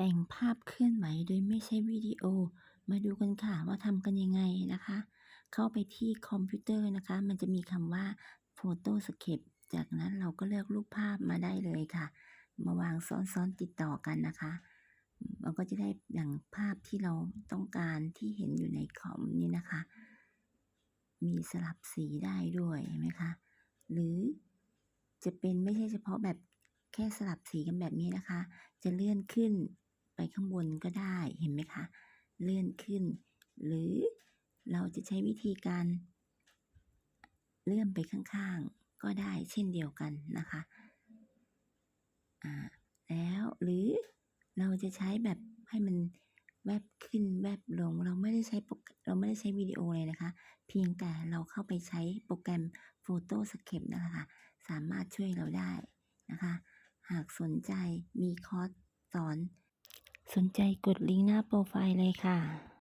แต่งภาพเคลื่อนไหวโดยไม่ใช้วิดีโอ มาดูกันค่ะว่าทำกันยังไงนะคะ เข้าไปที่คอมพิวเตอร์นะคะ มันจะมีคำว่า Photoscape จากนั้นเราก็เลือกรูปภาพมาได้เลยค่ะ มาวางซ้อนๆติดต่อกันนะคะมันก็จะได้อย่างภาพที่เราต้องการที่เห็นอยู่ในคอมนี่นะคะ มีสลับสีได้ด้วยเห็นไหมคะหรือจะเป็นไม่ใช่เฉพาะแบบแค่สลับสีกันแบบนี้นะคะ จะเลื่อนขึ้น ไปข้างบนก็ได้เห็นไหมคะ เลื่อนขึ้น หรือเราจะใช้วิธีการ เลื่อนไปข้างๆ ก็ได้เช่นเดียวกันนะคะอ่าแล้วหรือเราจะใช้แบบให้มันแวบขึ้นแวบลง เราไม่ได้ใช้โปรเราไม่ได้ใช้วิดีโอเลยนะคะ เพียงแต่เราเข้าไปใช้โปรแกรม Photoscape นะคะ สามารถช่วยเราได้นะคะ หากสนใจมีคอร์สสอน สนใจกดลิงก์หน้าโปรไฟล์เลยค่ะ